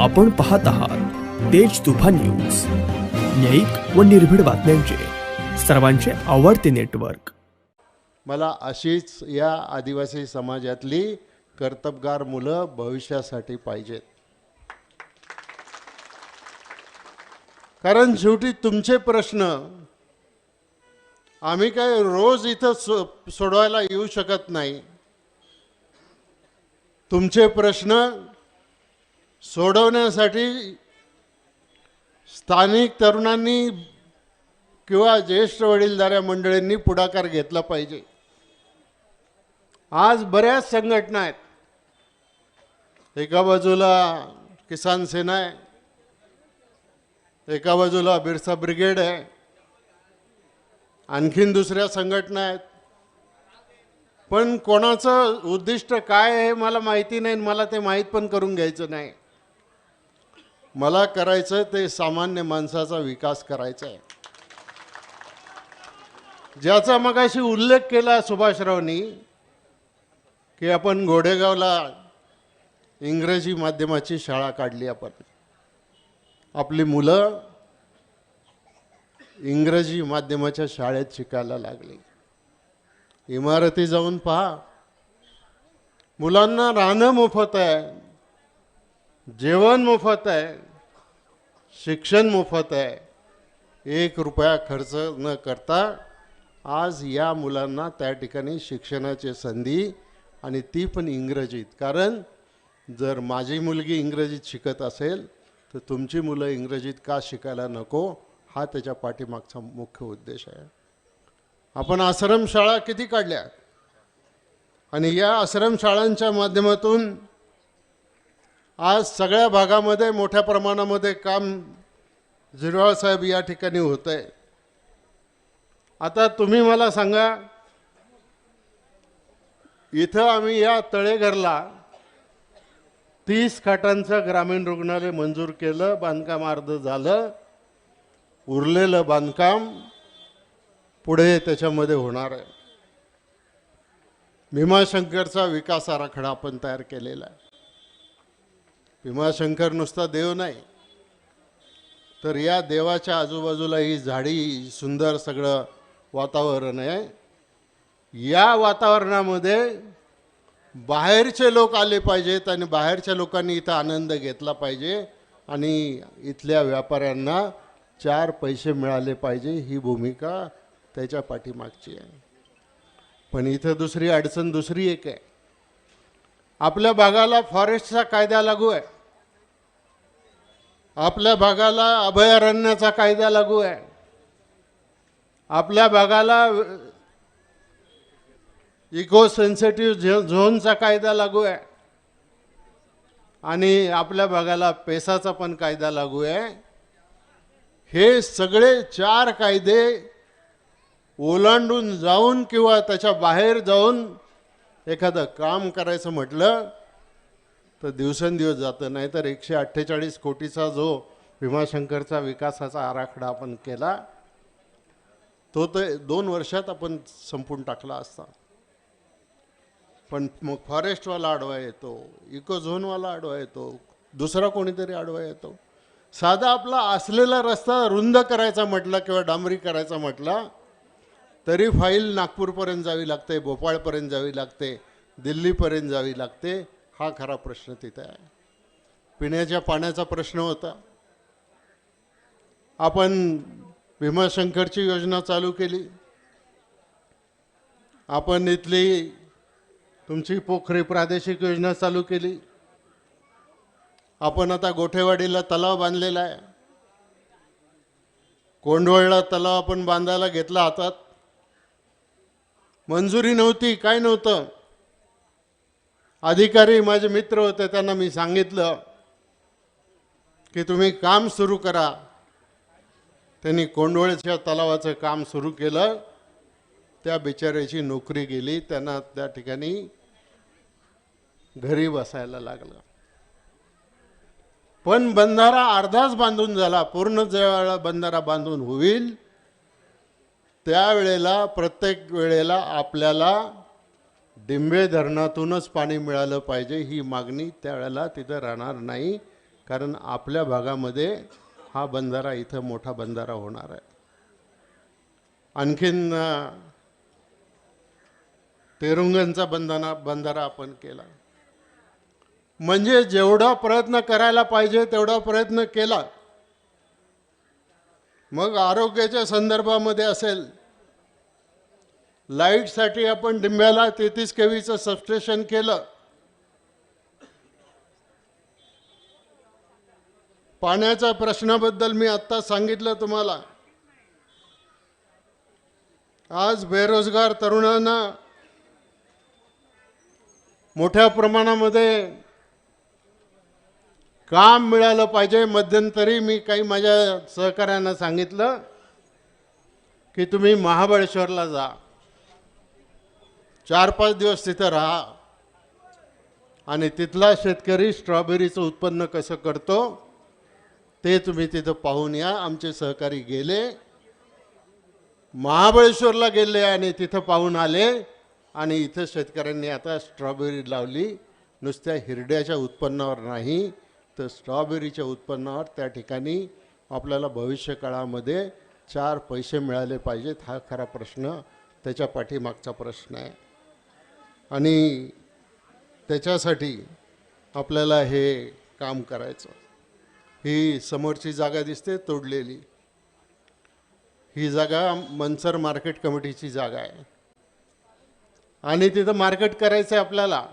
आपण पाहत आहात तेज तुफान न्यूज. न्यायिक व निर्भीड बातम्यांचे. सर्वांचे आवडते नेटवर्क. मला अशीच या आदिवासी समाजातली कर्तबगार मुलं भविष्यासाठी पाहिजेत. कारण शेवटी तुमचे प्रश्न आम्ही काय रोज इथं सो सोडवायला येऊ शकत नाही. तुमचे प्रश्न सोडवण्यासाठी स्थानिक तरुणांनी किंवा ज्येष्ठ वडीलधाऱ्या मंडळींनी पुढाकार घेतला पाहिजे. आज बऱ्याच संघटना आहेत. एका बाजूला किसान सेना आहे. एका बाजूला बिरसा ब्रिगेड आहे. आणखीन दुसऱ्या संघटना आहेत. पण कोणाचं उद्दिष्ट काय आहे हे मला माहिती नाही आणि मला ते माहीत पण करून घ्यायचं नाही. मला करायचं ते सामान्य माणसाचा विकास करायचा आहे ज्याचा मगाशी उल्लेख केला सुभाषरावनी की आपण घोडेगावला इंग्रजी माध्यमाची शाळा काढली आपण. आपली मुलं इंग्रजी माध्यमाच्या शाळेत शिकायला लागली. इमारती जाऊन पहा. मुलांना राहणं मोफत आहे. जेवण मोफत आहे शिक्षण मोफत आहे एक रुपया खर्च न करता आज या मुलांना त्या ठिकाणी शिक्षणाची संधी आणि ती पण इंग्रजीत. कारण जर माझी मुलगी इंग्रजीत शिकत असेल तर तुमची मुलं इंग्रजीत का शिकायला नको हा त्याच्या पाठीमागचा मुख्य उद्देश आहे. आपण आश्रमशाळा किती काढल्या? आणि या आश्रमशाळांच्या माध्यमातून आज सगळ्या भागामध्ये मोठ्या प्रमाणामध्ये काम जिरवाळ साहेब या ठिकाणी होत आहे आता तुम्ही मला सांगा इथं आम्ही या तळेघरला तीस खाटांचं ग्रामीण रुग्णालय मंजूर केलं बांधकाम अर्ध झालं उरलेलं बांधकाम पुढे त्याच्यामध्ये होणार आहे. भीमाशंकरचा विकास आराखडा आपण तयार केलेला आहे. भीमाशंकर नुसता देव नाही. तर या देवाच्या आजूबाजूला ही झाडी सुंदर सगळं वातावरण आहे. या वातावरणामध्ये बाहेरचे लोक आले पाहिजेत आणि बाहेरच्या लोकांनी इथं आनंद घेतला पाहिजे आणि इथल्या व्यापाऱ्यांना चार पैसे मिळाले पाहिजे ही भूमिका त्याच्या पाठीमागची आहे. पण इथं दुसरी अडचण दुसरी एक आहे. आपल्या भागाला फॉरेस्टचा कायदा लागू आहे. आपल्या भागाला अभयारण्याचा कायदा लागू आहे. आपल्या भागाला इको सेन्सिटिव्ह झो झोनचा कायदा लागू आहे. आणि आपल्या भागाला पेसाचा पण कायदा लागू आहे. हे सगळे चार कायदे ओलांडून जाऊन किंवा त्याच्या बाहेर जाऊन एखादं काम करायचं म्हटलं तर दिवसेंदिवस जातं. नाही तर एकशे अठ्ठेचाळीस कोटीचा जो भीमाशंकरचा विकासाचा आराखडा आपण केला तो तर दोन वर्षात आपण संपून टाकला असता. पण मग फॉरेस्टवाला आडवा येतो इको झोनवाला आडवा येतो दुसरा कोणीतरी आडवा येतो. साधा आपला असलेला रस्ता रुंद करायचा म्हटला किंवा डांबरी करायचा म्हटला तरी फाईल नागपूरपर्यंत जावी लागते भोपाळपर्यंत जावी लागते दिल्लीपर्यंत जावी लागते. हा खरा प्रश्न तिथे आहे. पिण्याच्या पाण्याचा प्रश्न होता. आपण भीमाशंकरची योजना चालू केली. आपण इथली तुमची पोखरी प्रादेशिक योजना चालू केली. आपण आता गोठेवाडीला तलाव बांधलेला आहे. कोंडवळला तलाव आपण बांधायला घेतला हातात. मंजुरी नव्हती काय नव्हतं? अधिकारी माझे मित्र होते त्यांना मी सांगितलं की तुम्ही काम सुरू करा. त्यांनी कोंडवळच्या तलावाचं काम सुरू केलं. त्या बिचाऱ्याची नोकरी गेली त्यांना त्या ठिकाणी घरी बसायला लागलं. पण बंधारा अर्धाच बांधून झाला पूर्ण ज्यावेळेला बंधारा बांधून होईल. त्यावेळेला प्रत्येक वेळेला आपल्याला डिंबे धरणातूनच पाणी मिळालं पाहिजे ही मागणी त्यावेळेला तिथं राहणार नाही कारण आपल्या भागामध्ये हा बंधारा इथं मोठा बंधारा होणार आहे. आणखीन तेरुंगणचा बंधना बंधारा आपण केला. म्हणजे जेवढा प्रयत्न करायला पाहिजे तेवढा प्रयत्न केला. मग आरोग्याच्या संदर्भामध्ये असेल लाईटसाठी आपण डिंब्याला तेहतीस केवीचं सबस्टेशन केलं. पाण्याच्या प्रश्नाबद्दल मी आत्ता सांगितलं तुम्हाला. आज बेरोजगार तरुणांना मोठ्या प्रमाणामध्ये काम मिळालं पाहिजे. मध्यंतरी मी काही माझ्या सहकाऱ्यांना सांगितलं की तुम्ही महाबळेश्वरला जा. चार पाच दिवस तिथं राहा. आणि तिथला शेतकरी स्ट्रॉबेरीचं उत्पन्न कसं करतो ते तुम्ही तिथं पाहून या. आमचे सहकारी गेले. महाबळेश्वरला गेले आणि तिथं पाहून आले. आणि इथं शेतकऱ्यांनी आता स्ट्रॉबेरी लावली. नुसत्या हिरड्याच्या उत्पन्नावर नाही तर स्ट्रॉबेरीच्या उत्पन्नावर त्या ठिकाणी आपल्याला भविष्य काळामध्ये चार पैसे मिळाले पाहिजेत हा खरा प्रश्न. त्याच्या पाठीमागचा प्रश्न आहे. आणि त्याच्यासाठी आपल्याला हे काम करायचं. ही समोरची जागा दिसते तोडलेली. ही जागा मनसर मार्केट कमिटीची जागा आहे. आणि तिथं मार्केट करायचं आहे आपल्याला.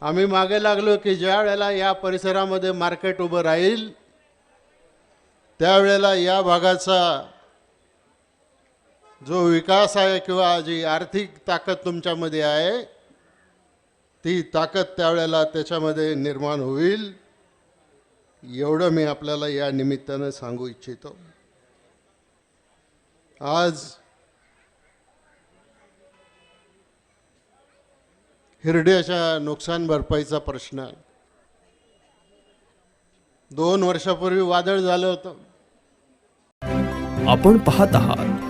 आम्ही मागे लागलो की ज्या वेळेला या परिसरामध्ये मार्केट उभं राहील त्यावेळेला या भागाचा जो विकास आहे किंवा जी आर्थिक ताकद तुमच्यामध्ये आहे ती ताकद त्यावेळेला त्याच्यामध्ये निर्माण होईल एवढं मी आपल्याला या निमित्तानं सांगू इच्छितो. आज हिरड्याच्या नुकसान भरपाईचा प्रश्न दोन वर्षापूर्वी वादळ झालं होतं. आपण पाहत आहात